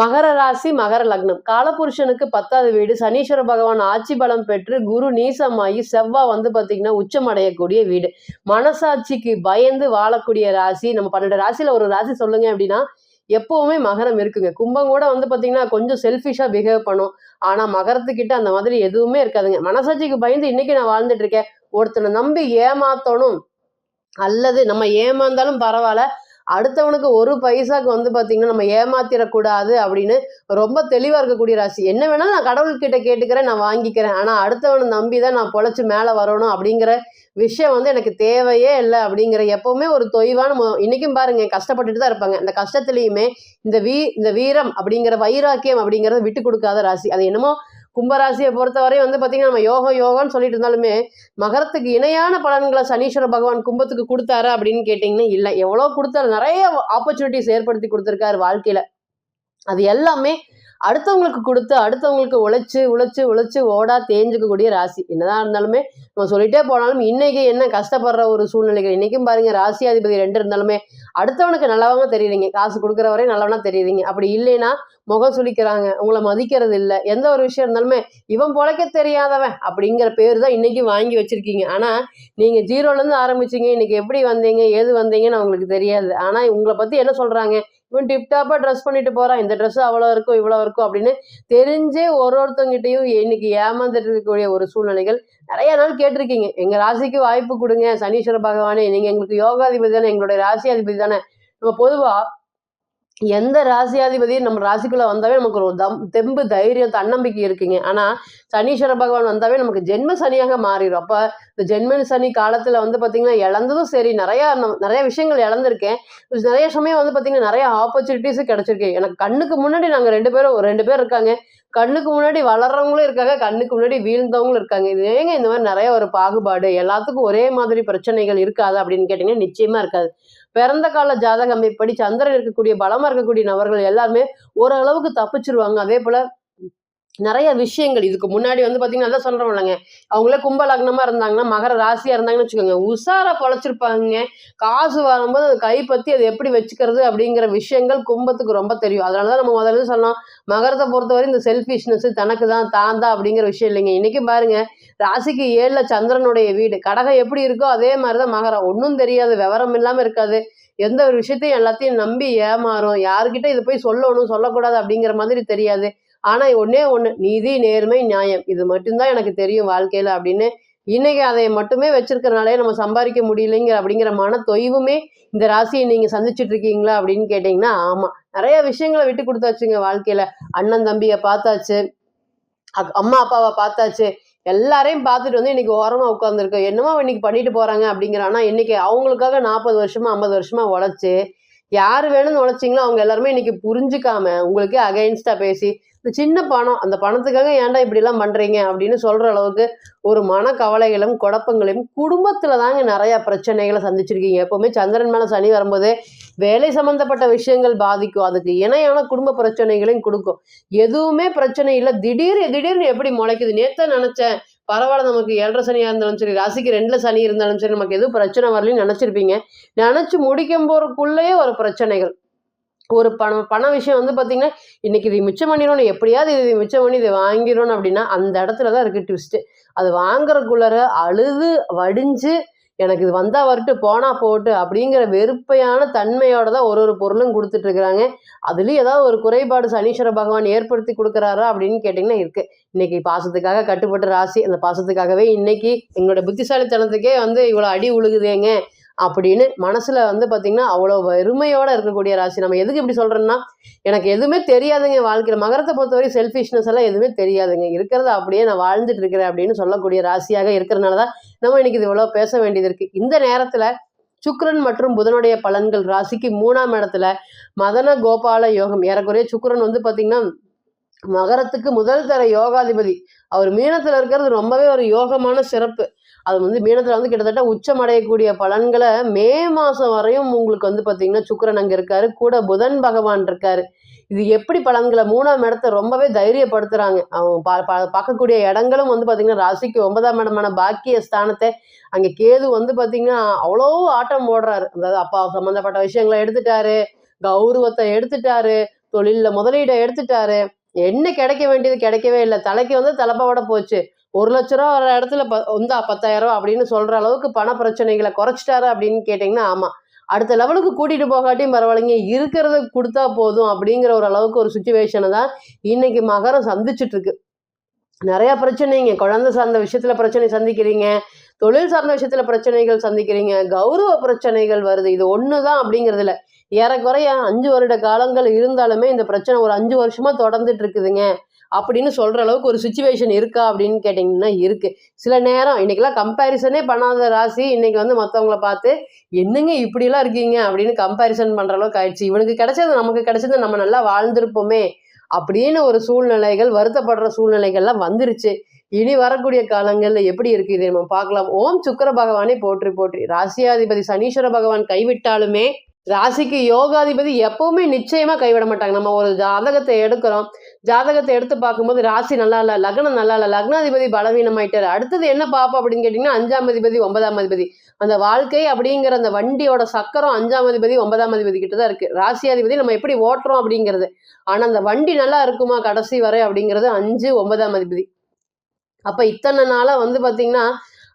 மகர ராசி மகர லக்னம். காலபுருஷனுக்கு பத்தாவது வீடு. சனீஸ்வர பகவான் ஆட்சி பலம் பெற்று குரு நீசமாகி செவ்வாய் வந்து பார்த்தீங்கன்னா உச்சமடையக்கூடிய வீடு. மனசாட்சிக்கு பயந்து வாழக்கூடிய ராசி. நம்ம பன்னெண்டு ராசியில ஒரு ராசி சொல்லுங்க அப்படின்னா எப்பவுமே மகரம் இருக்குங்க. கும்பம் கூட வந்து பார்த்தீங்கன்னா கொஞ்சம் செல்ஃபிஷாக பிஹேவ் பண்ணும். ஆனால் மகரத்துக்கிட்ட அந்த மாதிரி எதுவுமே இருக்காதுங்க. மனசாட்சிக்கு பயந்து இன்னைக்கு நான் வாழ்ந்துட்டு இருக்கேன். ஒருத்தனை நம்பி ஏமாத்தணும். அல்லது நம்ம ஏமாந்தாலும் பரவாயில்ல. அடுத்தவனுக்கு ஒரு பைசாக்கு வந்து பார்த்தீங்கன்னா நம்ம ஏமாத்திடக்கூடாது அப்படின்னு ரொம்ப தெளிவாக இருக்கக்கூடிய ராசி. என்ன வேணாலும் நான் கடவுள்கிட்ட கேட்டுக்கிறேன் நான் வாங்கிக்கிறேன். ஆனால் அடுத்தவனை நம்பி தான் நான் பொழைச்சி மேலே வரணும் அப்படிங்கிற விஷயம் வந்து எனக்கு தேவையே இல்லை அப்படிங்கிற எப்போவுமே ஒரு தொய்வான இன்றைக்கும் இன்னைக்கும் பாருங்க கஷ்டப்பட்டுட்டு தான் இருப்பாங்க. இந்த கஷ்டத்துலேயுமே இந்த வீ இந்த வீரம் அப்படிங்கிற வைராக்கியம் அப்படிங்கிறத விட்டு கொடுக்காத ராசி. அது என்னமோ கும்பராசியை பொறுத்தவரை வந்து பார்த்தீங்கன்னா நம்ம யோகம் யோகம்னு சொல்லிட்டு இருந்தாலுமே மகரத்துக்கு இணையான பலன்களை சனீஸ்வர பகவான் கும்பத்துக்கு கொடுத்தாரா அப்படின்னு கேட்டிங்கன்னா இல்லை. எவ்வளோ கொடுத்தாரு? நிறைய ஆப்பர்ச்சுனிட்டிஸ் ஏற்படுத்தி கொடுத்துருக்காரு வாழ்க்கையில். அது எல்லாமே அடுத்தவங்களுக்கு கொடுத்து அடுத்தவங்களுக்கு உழைச்சு உழைச்சு உழைச்சு ஓடா தேஞ்சுக்கக்கூடிய ராசி. என்னதான் இருந்தாலுமே நம்ம சொல்லிட்டே போனாலும் இன்னைக்கு என்ன கஷ்டப்படுற ஒரு சூழ்நிலைகள்? இன்னைக்கும் பாருங்க ராசியாதிபதி ரெண்டு இருந்தாலுமே அடுத்தவனுக்கு நல்லவங்க தெரியுறீங்க. காசு கொடுக்குற வரையும் நல்லவனா தெரியுறீங்க. அப்படி இல்லைன்னா முகம் சுளிக்கிறாங்க. உங்களை மதிக்கிறது இல்லை. எந்த ஒரு விஷயம் இருந்தாலுமே இவன் பொழைக்க தெரியாதவன் அப்படிங்கிற பேர் தான் இன்னைக்கு வாங்கி வச்சிருக்கீங்க. ஆனால் நீங்கள் ஜீரோலேருந்து ஆரம்பிச்சீங்க. இன்னைக்கு எப்படி வந்தீங்க? ஏது வந்தீங்கன்னு அவங்களுக்கு தெரியாது. ஆனால் உங்களை பற்றி என்ன சொல்கிறாங்க இவன் டிப்டாப்பாக ட்ரெஸ் பண்ணிட்டு போகிறான் இந்த ட்ரெஸ் அவ்வளோ இருக்கும் இவ்வளோ இருக்கும் அப்படின்னு தெரிஞ்சே ஒரு ஒருத்தவங்கிட்டையும் இன்னைக்கு ஏமாந்துட்டு இருக்கக்கூடிய ஒரு சூழ்நிலைகள் நிறைய நாள் கேட்டிருக்கீங்க. எங்கள் ராசிக்கு வாய்ப்பு கொடுங்க. சனீஸ்வர பகவானே நீங்கள் எங்களுக்கு யோகாதிபதி தானே எங்களுடைய ராசி அதிபதி தானே. நம்ம பொதுவாக எந்த ராசியாதிபதியும் நம்ம ராசிக்குள்ள வந்தாவே நமக்கு ஒரு தம் தெம்பு தைரியம் தன்னம்பிக்கை இருக்குங்க. ஆனா சனீஸ்வர பகவான் வந்தாவே நமக்கு ஜென்ம சனியாக மாறிடும் அப்ப இந்த ஜென்ம சனி காலத்துல வந்து பாத்தீங்கன்னா இழந்ததும் சரி நிறைய நம்- நிறைய விஷயங்கள் இழந்திருக்கேன். நிறைய சமயம் வந்து பாத்தீங்கன்னா நிறைய ஆப்பர்ச்சுனிட்டிஸும் கிடச்சிருக்கு. எனக்கு கண்ணுக்கு முன்னாடி நாங்க ரெண்டு பேரும் ரெண்டு பேர் இருக்காங்க. கண்ணுக்கு முன்னாடி வளர்றவங்களும் இருக்காங்க கண்ணுக்கு முன்னாடி வீழ்ந்தவங்களும் இருக்காங்க. இது ஏங்க இந்த மாதிரி நிறைய ஒரு பாகுபாடு? எல்லாத்துக்கும் ஒரே மாதிரி பிரச்சனைகள் இருக்காது அப்படின்னு கேட்டீங்கன்னா நிச்சயமா இருக்காது. பிறந்த கால ஜாதக அமைப்படி சந்திரன் இருக்கக்கூடிய பலமா இருக்கக்கூடிய நபர்கள் எல்லாருமே ஓரளவுக்கு தப்பிச்சிருவாங்க. அதே போல நிறைய விஷயங்கள். இதுக்கு முன்னாடி வந்து பார்த்தீங்கன்னா அதான் சொல்றோம் இல்லைங்க. அவங்களே கும்பலக்னமாக இருந்தாங்கன்னா மகர ராசியாக இருந்தாங்கன்னு வச்சுக்கோங்க. உஷாரா பொழைச்சிருப்பாங்க. காசு வரும்போது அது கைப்பற்றி அதை எப்படி வச்சுக்கிறது அப்படிங்கிற விஷயங்கள் கும்பத்துக்கு ரொம்ப தெரியும். அதனால தான் நம்ம முதல்ல சொன்னோம். மகரத்தை பொறுத்தவரை இந்த செல்ஃபிஷ்னஸ் தனக்கு தான் தான் தான் அப்படிங்கிற விஷயம் இல்லைங்க. இன்றைக்கி பாருங்கள் ராசிக்கு ஏழில் சந்திரனுடைய வீடு. கடகம் எப்படி இருக்கோ அதே மாதிரி தான் மகரம். ஒன்றும் தெரியாது விவரம் இல்லாமல் இருக்காது. எந்த ஒரு விஷயத்தையும் எல்லாத்தையும் நம்பி ஏமாறும். யார்கிட்ட இதை போய் சொல்லணும் சொல்லக்கூடாது அப்படிங்கிற மாதிரி தெரியாது. ஆனால் ஒன்றே ஒன்று நீதி நேர்மை நியாயம். இது மட்டும்தான் எனக்கு தெரியும் வாழ்க்கையில் அப்படின்னு. இன்னைக்கு அதை மட்டுமே வச்சிருக்கிறனாலே நம்ம சம்பாதிக்க முடியலைங்கிற அப்படிங்கிற மன தொய்வுமே இந்த ராசியை நீங்கள் சந்திச்சுட்டு இருக்கீங்களா அப்படின்னு கேட்டிங்கன்னா ஆமாம் நிறைய விஷயங்களை விட்டு கொடுத்தாச்சுங்க வாழ்க்கையில். அண்ணன் தம்பியை பார்த்தாச்சு அக்- அம்மா அப்பாவை பார்த்தாச்சு. எல்லாரையும் பார்த்துட்டு வந்து இன்னைக்கு ஓரமாக உட்காந்துருக்கோம் என்னமோ இன்னைக்கு பண்ணிட்டு போகிறாங்க அப்படிங்கிற ஆனால் இன்னைக்கு அவங்களுக்காக நாற்பது வருஷமா ஐம்பது வருஷமா உழைச்சி யார் வேணும்னு உழைச்சிங்களோ அவங்க எல்லாருமே இன்னைக்கு புரிஞ்சுக்காம உங்களுக்கு அகைன்ஸ்டாக பேசி சின்ன பணம் அந்த பணத்துக்காக ஏன்டா இப்படிலாம் பண்ணுறீங்க அப்படின்னு சொல்கிற அளவுக்கு ஒரு மன கவலைகளும் குழப்பங்களையும் குடும்பத்தில் தாங்க நிறையா பிரச்சனைகளை சந்திச்சிருக்கீங்க. எப்போவுமே சந்திரன் மேலே சனி வரும்போது வேலை சம்மந்தப்பட்ட விஷயங்கள் பாதிக்கும். அதுக்கு இணையான குடும்ப பிரச்சனைகளையும் கொடுக்கும். எதுவுமே பிரச்சனை இல்லை. திடீர் திடீர்னு எப்படி முளைக்குது? நேற்று நினச்சேன். பரவாயில்ல நமக்கு ஏழரை சனியாக இருந்தாலும் சரி ராசிக்கு ரெண்டில் சனி இருந்தாலும் சரி நமக்கு எதுவும் பிரச்சனை வரலன்னு நினச்சிருப்பீங்க. நினச்சி முடிக்கும் போகிறக்குள்ளேயே ஒரு பிரச்சனைகள். ஒரு பணம் பண விஷயம் வந்து பார்த்தீங்கன்னா இன்னைக்கு இது மிச்சம் பண்ணிடணும் எப்படியாவது இது மிச்சம் பண்ணி இதை வாங்கிடணும் அப்படின்னா அந்த இடத்துல தான் இருக்குது ட்விஸ்ட்டு அது வாங்குறதுக்குள்ளார அழுது வடிஞ்சு எனக்கு இது வந்தால் வரட்டு போனால் போட்டு அப்படிங்கிற வெறுப்பையான தன்மையோட தான் ஒரு ஒரு பொருளும் கொடுத்துட்ருக்குறாங்க அதுலேயும் ஏதாவது ஒரு குறைபாடு சனீஸ்வர பகவான் ஏற்படுத்தி கொடுக்குறாரா அப்படின்னு கேட்டிங்கன்னா இருக்குது இன்னைக்கு பாசத்துக்காக கட்டுப்பட்ட ராசி அந்த பாசத்துக்காகவே இன்னைக்கு எங்களோட புத்திசாலித்தனத்துக்கே வந்து இவ்வளோ அடி உழுகுதேங்க. அப்படின்னு மனசுல வந்து பாத்தீங்கன்னா அவ்வளோ வெறுமையோட இருக்கக்கூடிய ராசி. நம்ம எதுக்கு இப்படி சொல்றோம்னா எனக்கு எதுவுமே தெரியாதுங்க வாழ்க்கையில. மகரத்தை பொறுத்தவரை செல்ஃபிஷ்னஸ் எல்லாம் எதுவுமே தெரியாதுங்க. இருக்கிறத அப்படியே நான் வாழ்ந்துட்டு இருக்கிறேன் அப்படின்னு சொல்லக்கூடிய ராசியாக இருக்கிறனால தான் நம்ம இன்னைக்கு இது இவ்வளோ பேச வேண்டியது இருக்கு. இந்த நேரத்துல சுக்ரன் மற்றும் புதனுடைய பலன்கள் ராசிக்கு மூணாம் இடத்துல மதன கோபால யோகம். ஏறக்குறைய சுக்ரன் வந்து பாத்தீங்கன்னா மகரத்துக்கு முதல் தர யோகாதிபதி. அவர் மீனத்துல இருக்கிறது ரொம்பவே ஒரு யோகமான சிறப்பு. அது வந்து மீனத்தில் வந்து கிட்டத்தட்ட உச்சமடையக்கூடிய பலன்களை மே மாதம் வரையும் உங்களுக்கு வந்து பார்த்தீங்கன்னா சுக்கரன் அங்கே இருக்காரு கூட புதன் பகவான் இருக்காரு. இது எப்படி பலன்களை மூணாம் இடத்த ரொம்பவே தைரியப்படுத்துகிறாங்க அவங்க பா பா- பார்க்கக்கூடிய இடங்களும் வந்து பார்த்தீங்கன்னா ராசிக்கு ஒன்பதாம் இடமான பாக்கிய ஸ்தானத்தை அங்கே கேது வந்து பார்த்திங்கன்னா அவ்வளோ ஆட்டம் ஓடுறாரு அதாவது அப்பா சம்மந்தப்பட்ட விஷயங்களை எடுத்துட்டாரு கௌரவத்தை எடுத்துட்டாரு தொழிலில் முதலீடை எடுத்துட்டாரு. என்ன கிடைக்க வேண்டியது கிடைக்கவே இல்லை. தலைக்கு வந்து தலைப்பாவோட போச்சு. ஒரு லட்ச ரூபா வர இடத்துல ப வந்தா பத்தாயிரம் ரூபா அப்படின்னு சொல்ற அளவுக்கு பண பிரச்சனைகளை குறைச்சிட்டாரு அப்படின்னு கேட்டிங்கன்னா ஆமா. அடுத்த லெவலுக்கு கூட்டிட்டு போகாட்டியும் பரவாயில்லைங்க. இருக்கிறத கொடுத்தா போதும் அப்படிங்கிற ஒரு அளவுக்கு ஒரு சுச்சுவேஷனை தான் இன்னைக்கு மகரம் சந்திச்சுட்டு இருக்கு நிறைய பிரச்சனைங்க. குழந்தை சார்ந்த விஷயத்துல பிரச்சனை சந்திக்கிறீங்க. தொழில் சார்ந்த விஷயத்துல பிரச்சனைகள் சந்திக்கிறீங்க. கௌரவ பிரச்சனைகள் வருது. இது ஒண்ணுதான் அப்படிங்கிறது இல்ல ஏறக்குறைய அஞ்சு வருட காலங்கள் இருந்தாலுமே இந்த பிரச்சனை ஒரு அஞ்சு வருஷமா தொடர்ந்துட்டு இருக்குதுங்க அப்படின்னு சொல்கிற அளவுக்கு ஒரு சுச்சுவேஷன் இருக்கா அப்படின்னு கேட்டிங்கன்னா இருக்குது சில நேரம் இன்னைக்கெல்லாம் கம்பேரிசனே பண்ணாத ராசி இன்னைக்கு வந்து மற்றவங்கள பார்த்து என்னங்க இப்படிலாம் இருக்கீங்க? அப்படின்னு கம்பேரிசன் பண்ணுற அளவுக்கு ஆயிடுச்சு. இவனுக்கு கிடைச்சது நமக்கு கிடைச்சது நம்ம நல்லா வாழ்ந்திருப்போமே அப்படின்னு ஒரு சூழ்நிலைகள் வருத்தப்படுற சூழ்நிலைகள்லாம் வந்துருச்சு. இனி வரக்கூடிய காலங்களில் எப்படி இருக்குது நம்ம பார்க்கலாம். ஓம் சுக்கர பகவானே போற்றி போற்றி. ராசியாதிபதி சனீஸ்வர பகவான் கைவிட்டாலுமே ராசிக்கு யோகாதிபதி எப்பவுமே நிச்சயமா கைவிட மாட்டாங்க. நம்ம ஒரு ஜாதகத்தை எடுக்கிறோம். ஜாதகத்தை எடுத்து பார்க்கும்போது ராசி நல்லா இல்லை லக்னம் நல்லா இல்லை லக்னாதிபதி பலவீனமாயிட்டாரு. அடுத்தது என்ன பார்ப்போம் அப்படின்னு கேட்டிங்கன்னா அஞ்சாம் அதிபதி ஒன்பதாம் அதிபதி. அந்த வாழ்க்கை அப்படிங்கிற அந்த வண்டியோட சக்கரம் அஞ்சாம் அதிபதி ஒன்பதாம் அதிபதி கிட்ட தான் இருக்கு. ராசியாதிபதி நம்ம எப்படி ஓட்டுறோம் அப்படிங்கிறது. ஆனால் அந்த வண்டி நல்லா இருக்குமா கடைசி வரை அப்படிங்கிறது அஞ்சு ஒன்பதாம் அதிபதி. அப்போ இத்தனை நாளாக வந்து பார்த்திங்கன்னா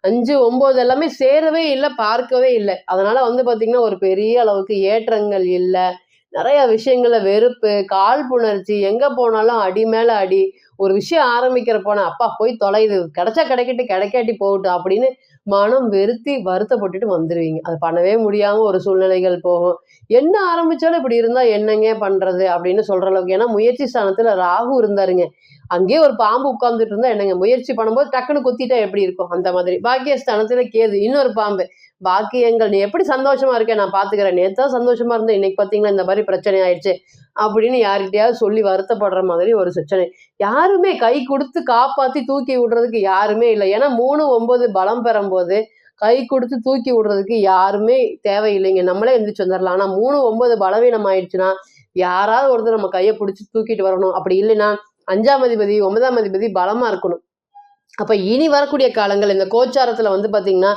அஞ்சு ஒம்பது எல்லாமே சேரவே இல்லை பார்க்கவே இல்லை. அதனால வந்து பார்த்திங்கன்னா ஒரு பெரிய அளவுக்கு ஏற்றங்கள் இல்லை. நிறைய விஷயங்கள வெறுப்பு கால் புணர்ச்சி எங்க போனாலும் அடி மேல அடி ஒரு விஷயம் ஆரம்பிக்கிற போனால் அப்பா போய் தொலைது கிடைச்சா கிடைக்கட்டு கிடைக்காட்டி போகட்டும் அப்படின்னு மனம் வெறுத்தி வருத்தப்பட்டுட்டு வந்துடுவீங்க அது பண்ணவே முடியாம ஒரு சூழ்நிலைகள் போகும். என்ன ஆரம்பிச்சாலும் இப்படி இருந்தா என்னங்க பண்றது அப்படின்னு சொல்ற அளவுக்கு. ஏன்னா முயற்சி ஸ்தானத்துல ராகு இருந்தாருங்க. அங்கேயே ஒரு பாம்பு உட்கார்ந்துட்டு இருந்தா என்னங்க? முயற்சி பண்ணும்போது டக்குன்னு குத்திட்டா எப்படி இருக்கும்? அந்த மாதிரி. பாக்கியஸ்தானத்துல கேது இன்னொரு பாம்பு. பாக்கியங்கள் நீ எப்படி சந்தோஷமா இருக்கேன் நான் பாத்துக்கிறேன். நேத்தா சந்தோஷமா இருந்தேன். இன்னைக்கு பாத்தீங்களா? இந்த மாதிரி பிரச்சனை ஆயிடுச்சு. அப்படின்னு யார்கிட்டயாவது சொல்லி வருத்தப்படுற மாதிரி ஒரு பிரச்சனை யாருமே கை கொடுத்து காப்பாத்தி தூக்கி விடுறதுக்கு யாருமே இல்லை. ஏன்னா மூணு ஒன்பது பலம் பெறும்போது கை கொடுத்து தூக்கி விடுறதுக்கு யாருமே தேவையில்லைங்க. நம்மளே எந்திரிச்சு வந்துடலாம் ஆனால் மூணு ஒன்பது பலவீனம் ஆயிடுச்சுன்னா யாராவது ஒருத்தர் நம்ம கையை பிடிச்சி தூக்கிட்டு வரணும். அப்படி இல்லைன்னா அஞ்சாம் அதிபதி ஒன்பதாம் அதிபதி பலமா இருக்கணும். அப்ப இனி வரக்கூடிய காலங்கள் இந்த கோச்சாரத்துல வந்து பாத்தீங்கன்னா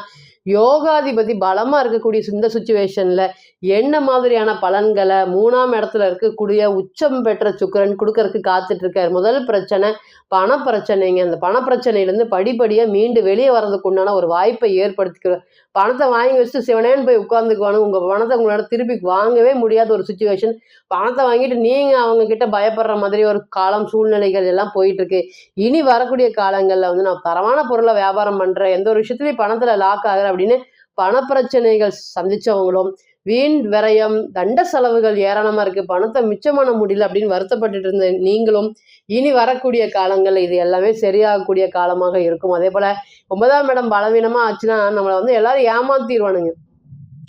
யோகாதிபதி பலமாக இருக்கக்கூடிய இந்த சுச்சுவேஷனில் என்ன மாதிரியான பலன்களை மூணாம் இடத்துல இருக்கக்கூடிய உச்சம் பெற்ற சுக்கிரன் கொடுக்கறதுக்கு காத்துட்டு இருக்காரு முதல் பிரச்சனை பண பிரச்சனைங்க அந்த பண பிரச்சனையிலேருந்து படிப்படியாக மீண்டு வெளியே வர்றதுக்கு உண்டான ஒரு வாய்ப்பை ஏற்படுத்திக்கிறோம் பணத்தை வாங்கி வச்சுட்டு சிவனேன்னு போய் உட்காந்துக்குவானு உங்கள் பணத்தை உங்களோட திருப்பி வாங்கவே முடியாத ஒரு சுச்சுவேஷன் பணத்தை வாங்கிட்டு நீங்கள் அவங்க கிட்ட பயப்படுற மாதிரி ஒரு காலம் சூழ்நிலைகள் எல்லாம் போயிட்டுருக்கு. இனி வரக்கூடிய காலங்களில் வந்து நான் தரமான பொருளை வியாபாரம் பண்ணுறேன் எந்த ஒரு விஷயத்துலையும் பணத்தில் லாக் ஆகுறேன் அப்படின்னு பணப்பிரச்சனைகள் சந்தித்தவங்களும் வீண் விரயம் தண்ட செலவுகள் ஏராளமாக இருக்குது பணத்தை மிச்சம் பண்ண முடியல அப்படின்னு வருத்தப்பட்டுட்டு இருந்த நீங்களும் இனி வரக்கூடிய காலங்கள் இது எல்லாமே சரியாகக்கூடிய காலமாக இருக்கும். அதே போல் ஒன்பதாம் இடம் பலவீனமாக ஆச்சுன்னா நம்மளை வந்து எல்லாரும் ஏமாத்திடுவானுங்க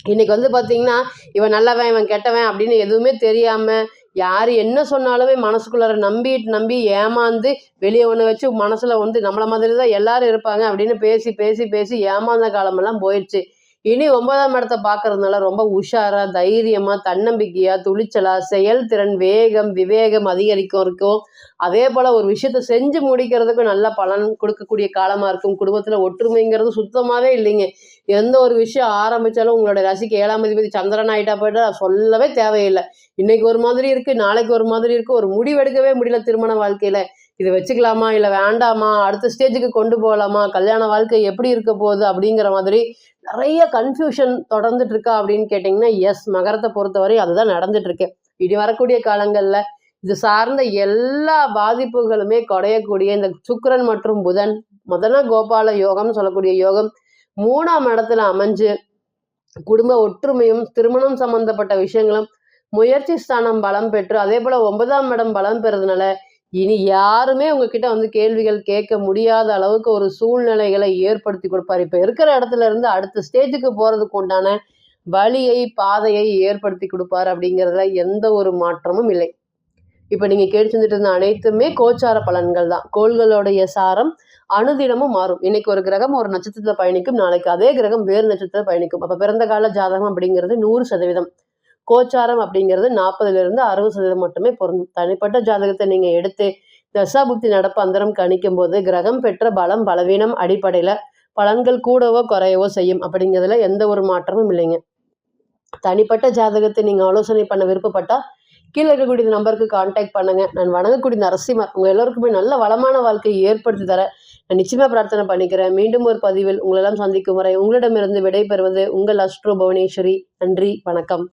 இன்னைக்கு வந்து பார்த்தீங்கன்னா இவன் நல்லவன் இவன் கெட்டவன் அப்படின்னு எதுவுமே தெரியாமல் யார் என்ன சொன்னாலுமே மனசுக்குள்ளார நம்பி நம்பி ஏமாந்து வெளியே ஒன்று வச்சு மனசில் வந்து நம்மளை மாதிரி தான் எல்லாரும் இருப்பாங்க அப்படின்னு பேசி பேசி பேசி ஏமாந்த காலமெல்லாம் போயிடுச்சு இனி ஒன்பதாம் இடத்த பார்க்கறதுனால ரொம்ப உஷாரா தைரியமா தன்னம்பிக்கையா துணிச்சலா செயல்திறன் வேகம் விவேகம் அதிகரிக்கும் இருக்கும். அதே போல ஒரு விஷயத்த செஞ்சு முடிக்கிறதுக்கும் நல்ல பலன் கொடுக்கக்கூடிய காலமா இருக்கும். குடும்பத்துல ஒற்றுமைங்கிறது சுத்தமாவே இல்லைங்க. எந்த ஒரு விஷயம் ஆரம்பிச்சாலும் உங்களோட ரசிக்கு ஏழாம் அதிபதி சந்திரன் ஆயிட்டா போயிட்டா சொல்லவே தேவையில்லை. இன்னைக்கு ஒரு மாதிரி இருக்கு நாளைக்கு ஒரு மாதிரி இருக்கு ஒரு முடிவெடுக்கவே முடியல திருமண வாழ்க்கையில. இது வச்சுக்கலாமா இல்லை வேண்டாமா அடுத்த ஸ்டேஜுக்கு கொண்டு போகலாமா கல்யாண வாழ்க்கை எப்படி இருக்க போகுது அப்படிங்கிற மாதிரி நிறைய கன்ஃபியூஷன் தொடர்ந்துட்டு இருக்கா அப்படின்னு கேட்டிங்கன்னா எஸ் மகரத்தை பொறுத்தவரை அதுதான் நடந்துட்டு இருக்கு இனி வரக்கூடிய காலங்களில் இது சார்ந்த எல்லா பாதிப்புகளுமே குறையக்கூடிய இந்த சுக்கரன் மற்றும் புதன் முதல்ல கோபால யோகம் சொல்லக்கூடிய யோகம் மூணாம் இடத்துல அமைஞ்சு குடும்ப ஒற்றுமையும் திருமணம் சம்பந்தப்பட்ட விஷயங்களும் முயற்சி ஸ்தானம் பலம் பெற்று அதே போல ஒன்பதாம் இடம் பலம் பெறதுனால இனி யாருமே உங்ககிட்ட வந்து கேள்விகள் கேட்க முடியாத அளவுக்கு ஒரு சூழ்நிலைகளை ஏற்படுத்தி கொடுப்பார். இப்போ இருக்கிற இடத்துல இருந்து அடுத்த ஸ்டேஜுக்கு போகிறதுக்கு உண்டான வழியை பாதையை ஏற்படுத்தி கொடுப்பார் அப்படிங்கிறதுல எந்த ஒரு மாற்றமும் இல்லை. இப்போ நீங்கள் கேட்டு செஞ்சுட்டு இருந்த அனைத்துமே கோச்சார பலன்கள் தான். கோள்களுடைய சாரம் அனுதினமும் மாறும். இன்னைக்கு ஒரு கிரகம் ஒரு நட்சத்திரத்தில் பயணிக்கும் நாளைக்கு அதே கிரகம் வேறு நட்சத்திரத்தில் பயணிக்கும். அப்போ பிறந்த கால ஜாதகம் அப்படிங்கிறது நூறு சதவீதம். கோச்சாரம் அப்படிங்கிறது நாற்பதுலேருந்து அறுபது சதவீதம் மட்டுமே பொருந்தும். தனிப்பட்ட ஜாதகத்தை நீங்கள் எடுத்து தசாபுக்தி நடப்பு அந்தரம் கணிக்கும் போது கிரகம் பெற்ற பலம் பலவீனம் அடிப்படையில் பலன்கள் கூடவோ குறையவோ செய்யும் அப்படிங்கிறதுல எந்த ஒரு மாற்றமும் இல்லைங்க. தனிப்பட்ட ஜாதகத்தை நீங்கள் ஆலோசனை பண்ண விருப்பப்பட்டால் கீழே இருக்கக்கூடிய நம்பருக்கு காண்டாக்ட் பண்ணுங்க. நான் வணங்கக்கூடிய நரசிம்மர் உங்கள் எல்லோருக்குமே நல்ல வளமான வாழ்க்கையை ஏற்படுத்தி தர நான் நிச்சயமாக பிரார்த்தனை பண்ணிக்கிறேன். மீண்டும் ஒரு பதிவில் உங்களெல்லாம் சந்திக்கும் வரை உங்களிடமிருந்து விடைபெறுவது உங்கள் அஸ்ட்ரோ புவனேஸ்வரி. நன்றி வணக்கம்.